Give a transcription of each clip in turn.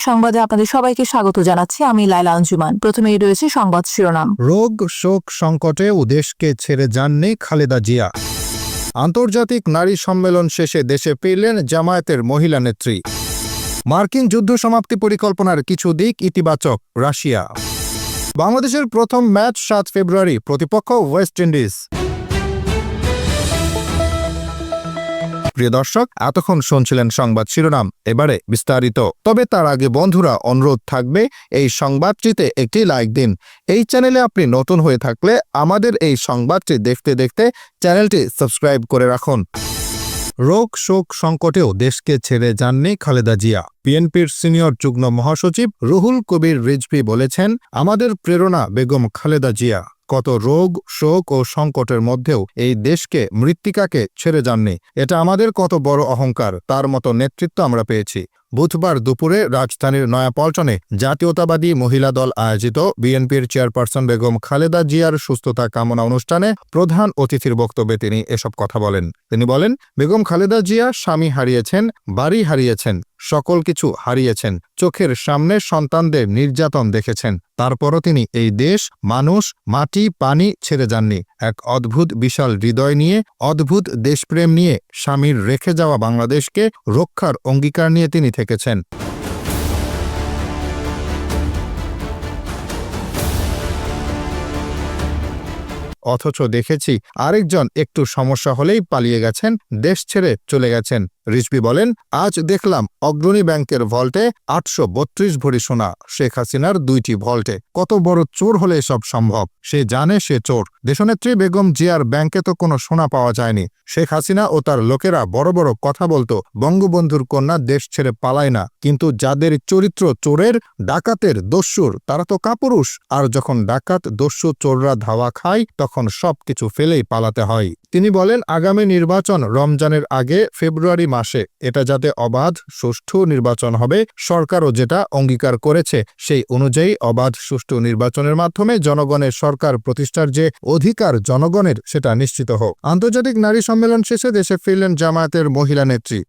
সংবাদে আপনাদের সবাইকে স্বাগত জানাচ্ছি। আমি লাইলা আঞ্জুমান। প্রথমেই রয়েছে সংবাদ শিরোনাম। রোগ, শোক সংকটেও দেশকে ছেড়ে যাননি খালেদা জিয়া। আন্তর্জাতিক নারী সম্মেলন শেষে দেশে ফিরলেন জামায়াতের মহিলা নেত্রী। মার্কিন যুদ্ধ সমাপ্তি পরিকল্পনার কিছু দিক ইতিবাচক, রাশিয়া। বাংলাদেশের প্রথম ম্যাচ সাত ফেব্রুয়ারি, প্রতিপক্ষ ওয়েস্ট ইন্ডিজ। প্রিয় দর্শক, এতক্ষণ শুনছিলেন সংবাদ শিরোনাম, এবারে বিস্তারিত। তবে তার আগে বন্ধুরা, অনুরোধ থাকবে, এই সংবাদটিতে একটি লাইক দিন। এই চ্যানেলে আপনি নতুন হয়ে থাকলে আমাদের এই সংবাদটি দেখতে দেখতে চ্যানেলটি সাবস্ক্রাইব করে রাখুন। রোগ শোক সংকটেও দেশকে ছেড়ে যাননি খালেদা জিয়া। বিএনপির সিনিয়র যুগ্ম মহাসচিব রুহুল কবির রিজভি বলেছেন, আমাদের প্রেরণা বেগম খালেদা জিয়া। কত রোগ, শোক ও সংকটের মধ্যেও এই দেশকে মৃত্তিকাকে ছেড়ে যাননি। এটা আমাদের কত বড় অহংকার, তার মতো নেতৃত্ব আমরা পেয়েছি। বুধবার দুপুরে রাজধানীর নয়াপল্টনে জাতীয়তাবাদী মহিলা দল আয়োজিত বিএনপির চেয়ারপারসন বেগম খালেদা জিয়ার সুস্থতা কামনা অনুষ্ঠানে প্রধান অতিথির বক্তব্যে তিনি এসব কথা বলেন। তিনি বলেন, বেগম খালেদা জিয়া স্বামী হারিয়েছেন, বাড়ি হারিয়েছেন। সকল কিছু হারিয়েছেন। চোখের সামনে সন্তানদের নির্যাতন দেখেছেন। তারপরও তিনি এই দেশ, মানুষ, মাটি, পানি ছেড়ে যাননি। এক অদ্ভুত, বিশাল হৃদয় নিয়ে, অদ্ভুত দেশপ্রেম নিয়ে স্বামীর রেখে যাওয়া বাংলাদেশকে রক্ষার অঙ্গীকার নিয়ে তিনি থেকেছেন। অথচ দেখেছি, আরেকজন একটু সমস্যা হলেই পালিয়ে গেছেন, দেশ ছেড়ে চলে গেছেন। রিজবি বলেন, আজ দেখলাম অগ্রণী ব্যাংকের ভল্টে আটশো বত্রিশ ভরি সোনা। শেখ হাসিনার দুইটি ভল্টে। কত বড় চোর হলে সব সম্ভব? সে জানে সে চোর। দেশনেত্রী বেগম জিয়ার ব্যাংকে তো কোনো সোনা পাওয়া যায়নি। শেখ হাসিনা ও তার লোকেরা বড় বড় কথা বলতো, বঙ্গবন্ধুর কন্যা দেশ ছেড়ে পালায় না। কিন্তু যাদের চরিত্র চোরের, ডাকাতের দস্যুর, তারা তো কাপুরুষ। আর যখন ডাকাত, দস্যু, চোররা ধাওয়া খায়, তখন সবকিছু ফেলেই পালাতে হয়। তিনি বলেন, আগামী নির্বাচন রমজানের আগে ফেব্রুয়ারি মাসে এটা যাতে অবাধ সুষ্ঠু নির্বাচন হবে, সরকারও যেটা অঙ্গীকার করেছে, সেই অনুযায়ী অবাধ সুষ্ঠু নির্বাচনের মাধ্যমে জনগণের সরকার প্রতিষ্ঠার যে অধিকার জনগণের, সেটা নিশ্চিত হোক। আন্তর্জাতিক নারী সম্মেলন শেষে দেশে ফিরলেন জামায়াতের মহিলা নেত্রী।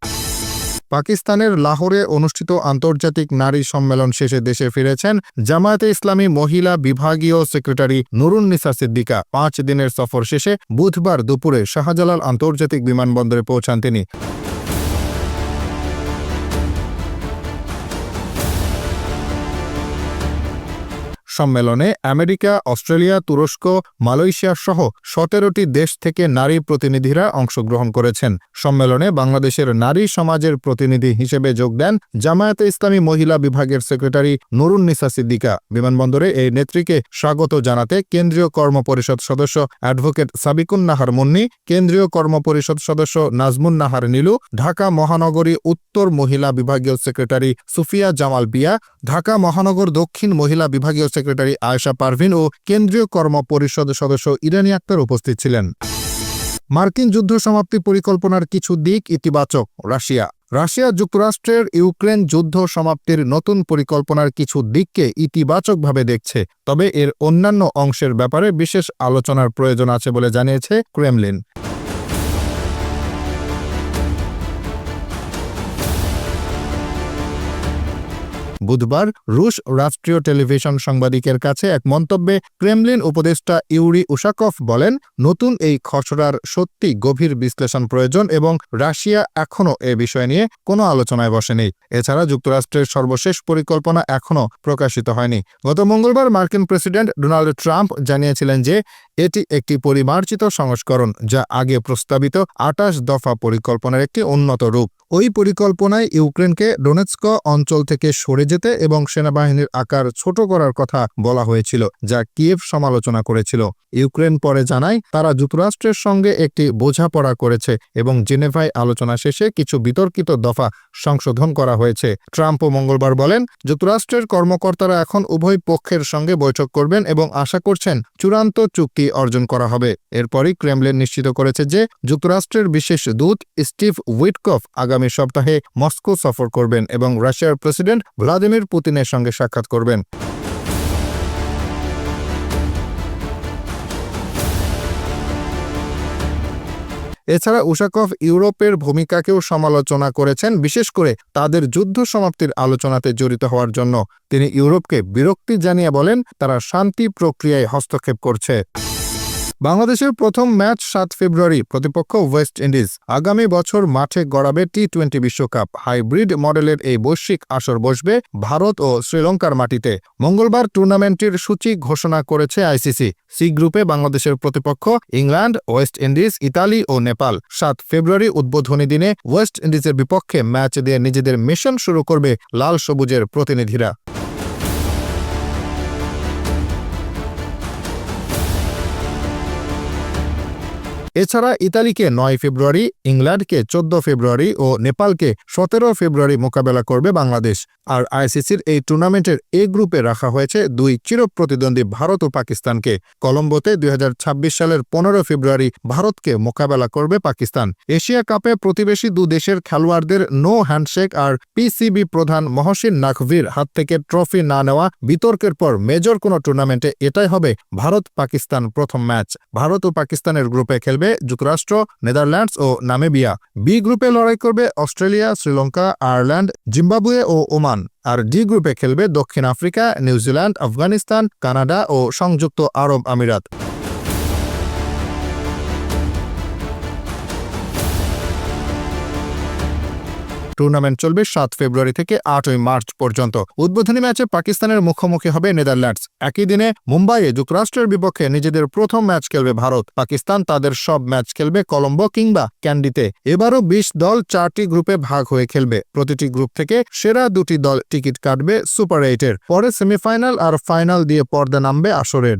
পাকিস্তানের লাহোরে অনুষ্ঠিত আন্তর্জাতিক নারী সম্মেলন শেষে দেশে ফিরেছেন জামায়াতে ইসলামী মহিলা বিভাগীয় সেক্রেটারি নুরুন নিসা সিদ্দিকা। পাঁচ দিনের সফর শেষে বুধবার দুপুরে শাহজালাল আন্তর্জাতিক বিমানবন্দরে পৌঁছান তিনি। সম্মেলনে আমেরিকা, অস্ট্রেলিয়া, তুরস্ক, মালয়েশিয়া সহ সতেরোটি দেশ থেকে নারী প্রতিনিধিরা অংশগ্রহণ করেছেন। সম্মেলনে বাংলাদেশের নারী সমাজের প্রতিনিধি হিসেবে যোগ দেন জামায়াতে ইসলামী মহিলা বিভাগের সেক্রেটারি নুরুন নিসা সিদ্দিকা। বিমানবন্দরে এই নেত্রীকে স্বাগত জানাতে কেন্দ্রীয় কর্ম পরিষদ সদস্য অ্যাডভোকেট সাবিকুন নাহার মুন্নি, কেন্দ্রীয় কর্ম পরিষদ সদস্য নাজমুন নাহার নীলু, ঢাকা মহানগরী উত্তর মহিলা বিভাগীয় সেক্রেটারি সুফিয়া জামাল বিয়া ঢাকা মহানগর দক্ষিণ মহিলা বিভাগীয় সেক্রেটারি আয়েশা পারভিন ও কেন্দ্রীয় কর্ম পরিষদ সদস্য ইরানি আক্তার উপস্থিত ছিলেন। মার্কিন যুদ্ধ সমাপ্তি পরিকল্পনার কিছু দিক ইতিবাচক, রাশিয়া। রাশিয়া যুক্তরাষ্ট্রের ইউক্রেন যুদ্ধ সমাপ্তির নতুন পরিকল্পনার কিছু দিককে ইতিবাচকভাবে দেখছে, তবে এর অন্যান্য অংশের ব্যাপারে বিশেষ আলোচনার প্রয়োজন আছে বলে জানিয়েছে ক্রেমলিন। বুধবার রুশ রাষ্ট্রীয় টেলিভিশন সাংবাদিকের কাছে এক মন্তব্যে ক্রেমলিন উপদেষ্টা ইউরি উশাকভ বলেন, নতুন এই খসড়ার সত্যি গভীর বিশ্লেষণ প্রয়োজন এবং রাশিয়া এখনও এ বিষয় নিয়ে কোনো আলোচনায় বসেনি। এছাড়া যুক্তরাষ্ট্রের সর্বশেষ পরিকল্পনা এখনও প্রকাশিত হয়নি। গত মঙ্গলবার মার্কিন প্রেসিডেন্ট ডোনাল্ড ট্রাম্প জানিয়েছিলেন যে, এটি একটি পরিমার্জিত সংস্করণ যা আগে প্রস্তাবিত আটাশ দফা পরিকল্পনার একটি উন্নত রূপ। ওই পরিকল্পনায় ইউক্রেনকে ডোনেৎস্ক অঞ্চল থেকে সরে যেতে এবং সেনাবাহিনীর আকার ছোট করার কথা বলা হয়েছিল, যা কিয়েভ সমালোচনা করেছিল। ইউক্রেন পরে জানায়, তারা যুক্তরাষ্ট্রের সঙ্গে একটি বোঝাপড়া করেছে এবং জেনেভায় আলোচনা শেষে কিছু বিতর্কিত দফা সংশোধন করা হয়েছে। ট্রাম্পও মঙ্গলবার বলেন, যুক্তরাষ্ট্রের কর্মকর্তারা এখন উভয় পক্ষের সঙ্গে বৈঠক করবেন এবং আশা করছেন চূড়ান্ত চুক্তি অর্জন করা হবে। এরপরই ক্রেমলিন নিশ্চিত করেছে যে, যুক্তরাষ্ট্রের বিশেষ দূত স্টিভ উইটকফ আগামী সপ্তাহে মস্কো সফর করবেন এবং রাশিয়ার প্রেসিডেন্ট ভ্লাদিমির পুতিনের সঙ্গে সাক্ষাৎ করবেন। এছাড়া উশাকভ ইউরোপের ভূমিকাকেও সমালোচনা করেছেন, বিশেষ করে তাদের যুদ্ধ সমাপ্তির আলোচনাতে জড়িত হওয়ার জন্য। তিনি ইউরোপকে বিরক্তি জানিয়ে বলেন, তারা শান্তি প্রক্রিয়ায় হস্তক্ষেপ করছে। বাংলাদেশের প্রথম ম্যাচ সাত ফেব্রুয়ারি প্রতিপক্ষ ওয়েস্ট ইন্ডিজ আগামী বছর মাঠে গড়াবে টি টোয়েন্টি বিশ্বকাপ। হাইব্রিড মডেলের এই বৈশ্বিক আসর বসবে ভারত ও শ্রীলঙ্কার মাটিতে। মঙ্গলবার টুর্নামেন্টটির সূচি ঘোষণা করেছে আইসিসি। সি গ্রুপে বাংলাদেশের প্রতিপক্ষ ইংল্যান্ড, ওয়েস্ট ইন্ডিজ, ইতালি ও নেপাল। সাত ফেব্রুয়ারি উদ্বোধনী দিনে ওয়েস্ট ইন্ডিজের বিপক্ষে ম্যাচ দিয়ে নিজেদের মিশন শুরু করবে লাল সবুজের প্রতিনিধিরা। এছাড়া ইতালিকে নয় ফেব্রুয়ারি, ইংল্যান্ডকে চোদ্দ ফেব্রুয়ারি ও নেপালকে সতেরো ফেব্রুয়ারি মোকাবেলা করবে বাংলাদেশ। আর আইসিসির এই টুর্নামেন্টের এ গ্রুপে রাখা হয়েছে দুই চিরপ্রতিদ্বন্দ্বী ভারত ও পাকিস্তানকে। কলম্বোতে দুই হাজার ছাব্বিশ সালের পনেরো ফেব্রুয়ারি ভারতকে মোকাবেলা করবে পাকিস্তান। এশিয়া কাপে প্রতিবেশী দু দেশের খেলোয়াড়দের নো হ্যান্ডশেক আর পিসিবি প্রধান মহসিন নাকভির হাত থেকে ট্রফি না নেওয়া বিতর্কের পর মেজর কোনো টুর্নামেন্টে এটাই হবে ভারত পাকিস্তান প্রথম ম্যাচ। ভারত ও পাকিস্তানের গ্রুপে খেলবে যুক্তরাষ্ট্র, নেদারল্যান্ডস ও নামেবিয়া। বি গ্রুপে লড়াই করবে অস্ট্রেলিয়া, শ্রীলঙ্কা, আয়ারল্যান্ড, জিম্বাবুয়ে ও ওমান। আর ডি গ্রুপে খেলবে দক্ষিণ Africa, New Zealand, Afghanistan, Canada ও সংযুক্ত আরব আমিরাত। টুর্নামেন্ট চলবে সাত ফেব্রুয়ারি থেকে আটই মার্চ পর্যন্ত। উদ্বোধনী ম্যাচে পাকিস্তানের মুখোমুখি হবে নেদারল্যান্ডস। একই দিনে মুম্বাইয়ে যুক্তরাষ্ট্রের বিপক্ষে নিজেদের প্রথম ম্যাচ খেলবে ভারত। পাকিস্তান তাদের সব ম্যাচ খেলবে কলম্বো কিংবা ক্যান্ডিতে। এবারও বিশ দল চারটি গ্রুপে ভাগ হয়ে খেলবে। প্রতিটি গ্রুপ থেকে সেরা দুটি দল টিকিট কাটবে সুপার এইটের। পরে সেমিফাইনাল আর ফাইনাল দিয়ে পর্দা নামবে আসরের।